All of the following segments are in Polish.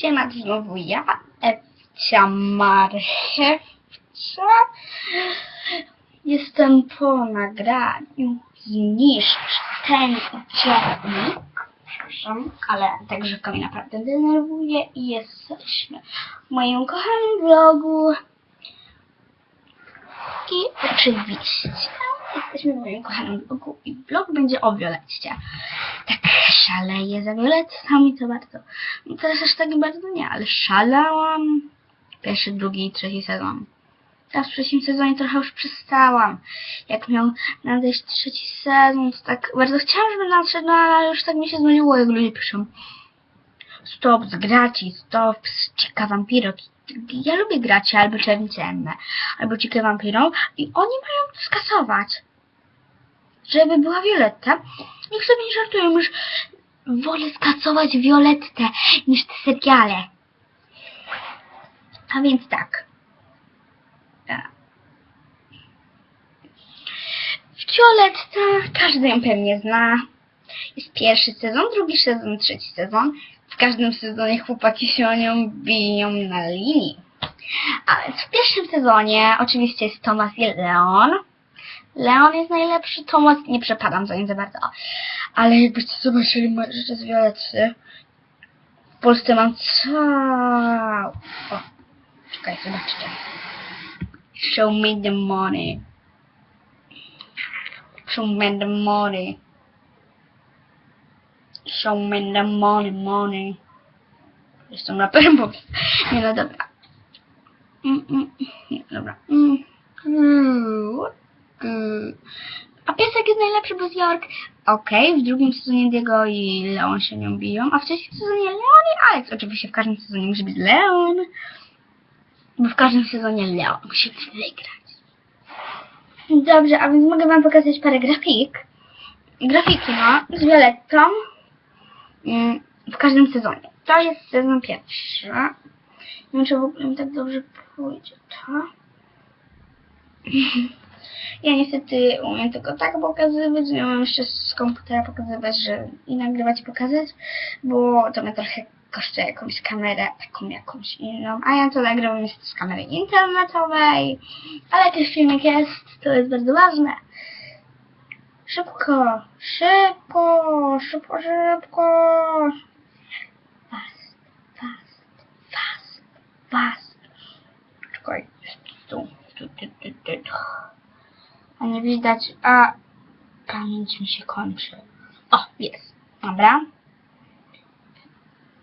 Siema, znowu ja, Ewcia Marchewca. Jestem po nagraniu Zniszcz ten dziennik. Przepraszam, ale tak rzeka mnie naprawdę denerwuje i jesteśmy w moim kochanym vlogu. I oczywiście jesteśmy w moim kochanym vlogu i vlog będzie o Violetcie. Tak szaleję za Violettami to bardzo. Teraz aż tak bardzo nie, ale szalałam. Pierwszy, drugi i trzeci sezon. Teraz w trzecim sezonie trochę już przestałam. Jak miał nadejść trzeci sezon, to tak bardzo chciałam, żeby nadszedł, no ale już tak mi się znudziło, jak ludzie piszą. Stop z graci, stop z Chica Vampiro. Ja lubię gracie albo czerwice enne, albo Chica Vampiro i oni mają to skasować. Żeby była Violetta. Niech sobie nie żartują, już wolę skasować Violettę niż te seriale. A więc tak. E. Violetta, każdy ją pewnie zna. Jest pierwszy sezon, drugi sezon, trzeci sezon. W każdym sezonie chłopaki się o nią biją na linii. A więc w pierwszym sezonie oczywiście jest Thomas i Leon. Leon jest najlepszy, Thomas nie przepadam za nim za bardzo. Ale jakbyście zobaczyli moje rzeczy z Violetty. W Polsce mam cał... O, czekaj, zobaczcie. Show me the money. Show me the money. Show me the money, money. Jestem raperem, bo... Nie, no dobra. Mm, mm, nie, dobra. Mm. Mm, mm. A piesek jest najlepszy bez York. Okej, w drugim sezonie Diego i Leon się nią biją, a w trzecim sezonie Leon i Alex. Oczywiście w każdym sezonie musi być Leon. Bo w każdym sezonie Leon musi wygrać. Dobrze, a więc mogę wam pokazać parę grafik. Grafiki, no, z Violettą. Mm, W każdym sezonie. To jest sezon pierwszy. Nie wiem, czy w ogóle mi tak dobrze pójdzie to. Ja niestety umiem tylko tak pokazywać, nie umiem jeszcze z komputera pokazywać, że i nagrywać i pokazać, bo to mnie trochę kosztuje jakąś kamerę, taką jakąś inną, a ja to nagrywam jest z kamery internetowej, ale jakiś filmik jest, to jest bardzo ważne. Szybko, szybko, szybko, szybko. Fast, fast, fast, fast. Czekaj, tu, tu, tu, tu, tu. A nie widać, a pamięć mi się kończy. O, jest. Dobra.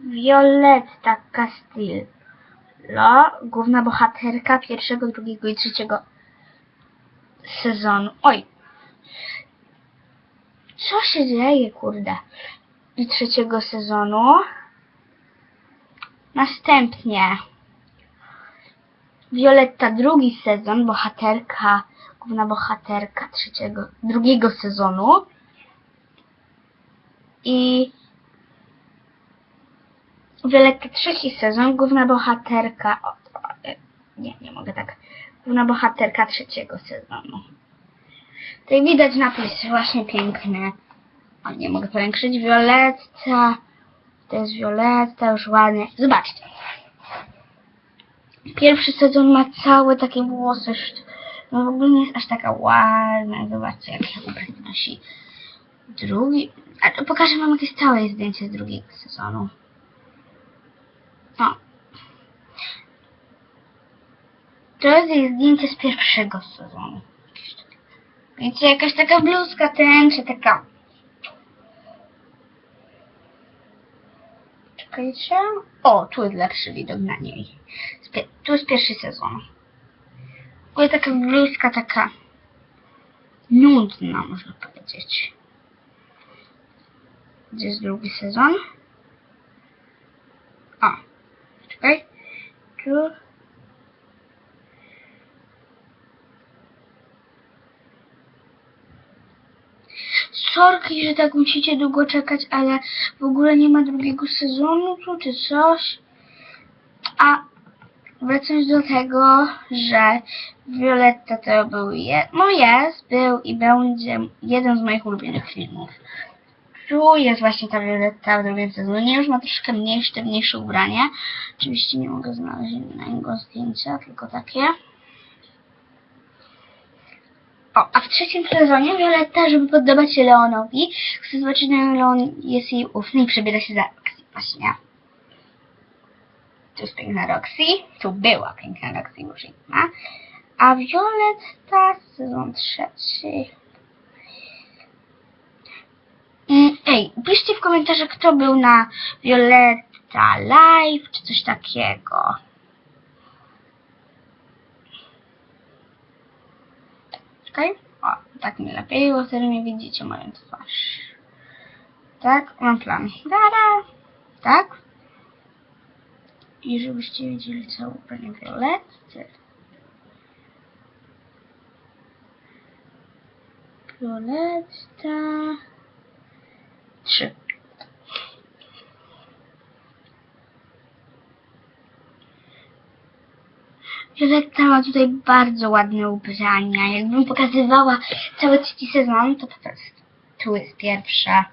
Violetta Castillo, główna bohaterka pierwszego, drugiego i trzeciego sezonu. Oj, co się dzieje, kurde? I trzeciego sezonu. Następnie Violetta drugi sezon, bohaterka, główna bohaterka trzeciego, drugiego sezonu. I Violetta trzeci sezon, główna bohaterka, o, o, nie, nie mogę tak, główna bohaterka trzeciego sezonu. Tutaj widać napis właśnie piękny. Nie mogę powiększyć. Violetta. To jest Violetta, już ładnie. Zobaczcie. Pierwszy sezon ma całe takie włosy. No w ogóle nie jest aż taka ładna. Zobaczcie, jak się ubrać nosi. Drugi. A pokażę wam jakieś całe zdjęcie z drugiego sezonu. O. To jest zdjęcie z pierwszego sezonu. Wiecie, jakaś taka bluzka tęczy, taka... Czekajcie. O, tu jest lepszy widok na niej. Tu jest pierwszy sezon. W ogóle taka bluzka taka... Nudna, można powiedzieć. Gdzie jest drugi sezon? O, czekaj. Tu... Sorki, że tak musicie długo czekać, ale w ogóle nie ma drugiego sezonu tu czy coś. A wracając do tego, że Violetta to był je, no jest, był i będzie jeden z moich ulubionych filmów. Tu jest właśnie ta Violetta w drugim sezonie. Już ma troszkę mniejsze, te mniejsze ubranie. Oczywiście nie mogę znaleźć innego zdjęcia, tylko takie. O, a w trzecim sezonie Violetta, żeby podobać się Leonowi, chce zobaczyć, na Leon jest jej ufny i przebiera się za Roxy właśnie. Tu jest piękna Roxy, tu była piękna Roxy, już jej ma. A Violetta, sezon trzeci. Mm, Ej, piszcie w komentarzach, kto był na Violetta Live, czy coś takiego. ok? O, tak mi lepiej, bo wtedy nie widzicie moją twarz. Tak, mam plan. Dada! Tak? I żebyście widzieli całą panią Violet, Violetta 3. Przeczytała tutaj bardzo ładne ubrania. Jakbym pokazywała cały trzeci sezon, to po prostu tu jest pierwsza.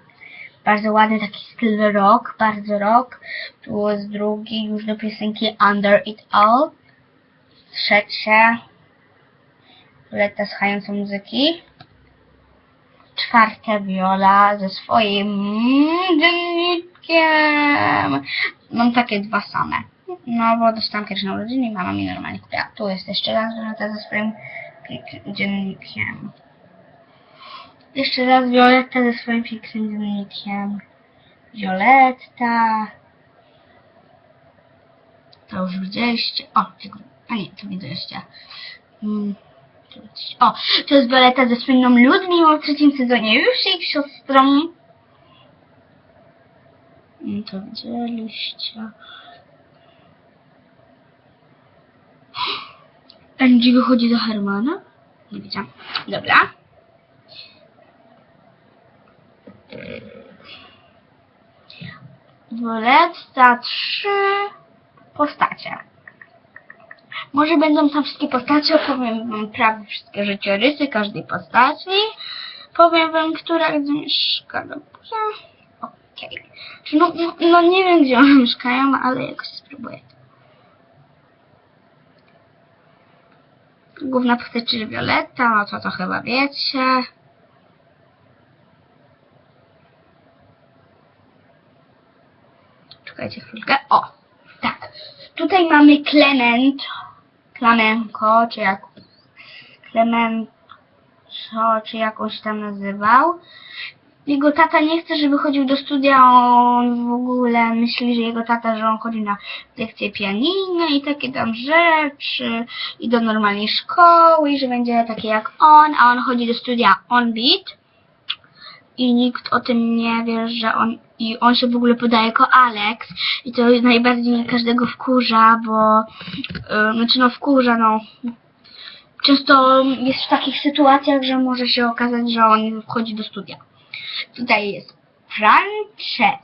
Bardzo ładny taki styl rock, bardzo rock. Tu jest drugi, już do piosenki Under It All. Trzecie. Leta słuchająca muzyki. Czwarte Viola ze swoim dziennikiem. Mam takie dwa same. No, bo dostałam kiedyś na urodziny i mama mi normalnie kupiła. Tu jest jeszcze raz Violetta ze swoim dziennikiem. Jeszcze raz Violetta ze swoim pięknym dziennikiem. Violetta. To już widzieliście. O, dziękuję. A nie, to widzieliście. Mm. O, to jest Violetta ze słynną Ludmiłą w trzecim sezonie. Już jej siostrą. Mm, To widzieliście. Angie wychodzi do Hermana? Nie widziałam. Dobra. Violetta trzy postacie. Może będą tam wszystkie postacie, opowiem wam prawie wszystkie życiorysy każdej postaci. Powiem wam, która gdzie mieszka. Dobrze? Okej. Czy No, no, no nie wiem, gdzie one mieszkają, ale jakoś spróbuję. Główna postać, czyli Violetta, no to to chyba wiecie. Czekajcie chwilkę. O, tak. Tutaj mamy Clement, Klamenko, czy jak Clemenco, czy jakąś tam nazywał. Jego tata nie chce, żeby chodził do studia, on w ogóle myśli, że jego tata, że on chodzi na lekcje pianiny i takie tam rzeczy i do normalnej szkoły i że będzie taki jak on, a on chodzi do studia on beat i nikt o tym nie wie, że on i on się w ogóle podaje jako Alex i to najbardziej każdego wkurza, bo yy, znaczy no wkurza, no często jest w takich sytuacjach, że może się okazać, że on wchodzi do studia. Tutaj jest Franceska.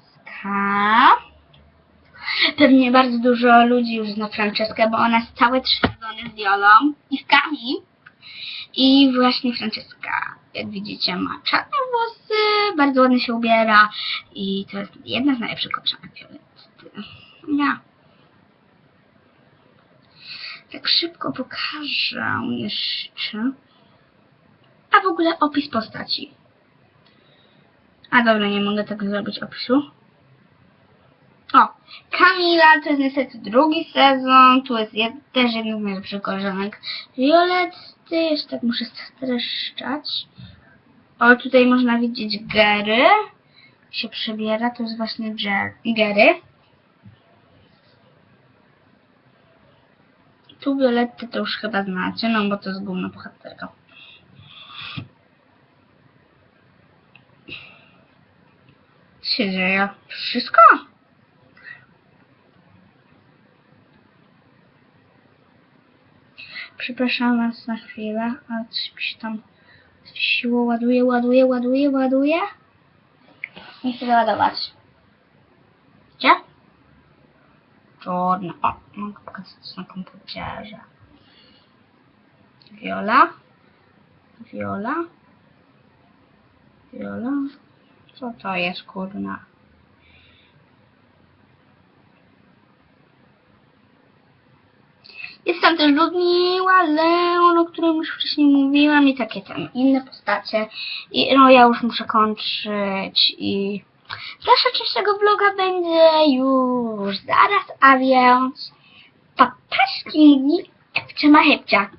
Pewnie bardzo dużo ludzi już zna Franceskę, bo ona jest całe trzy sezony z Violą i z Kami. I właśnie Franceska, jak widzicie, ma czarne włosy, bardzo ładnie się ubiera i to jest jedna z najlepszych koleżanek. Ja. Tak szybko pokażę jeszcze. A w ogóle opis postaci. A dobra, nie mogę tak zrobić opisu. O, Kamila to jest niestety drugi sezon. Tu jest jed, też jedna z najlepszych koleżanek. Violetty, jeszcze tak muszę streszczać. O, tutaj można widzieć Gary. Się przebiera, to jest właśnie Jer- Gary. Tu Violetty to już chyba znacie, no bo to jest główna bohaterka. Co się dzieje? Wszystko? Przepraszam was na chwilę, ale coś tam siło ładuje, ładuje, ładuje, ładuje. Nie chcę załadować. Gdzie? Czarna. O, mogę pokazać na komputerze. Viola. Viola. Viola. Co to jest, kurna? Jest tam też Ludmiła, Leon, o którym już wcześniej mówiłam i takie tam inne postacie. I no ja już muszę kończyć i dalsza część tego vloga będzie już zaraz, a więc Ewcia ma hepcia.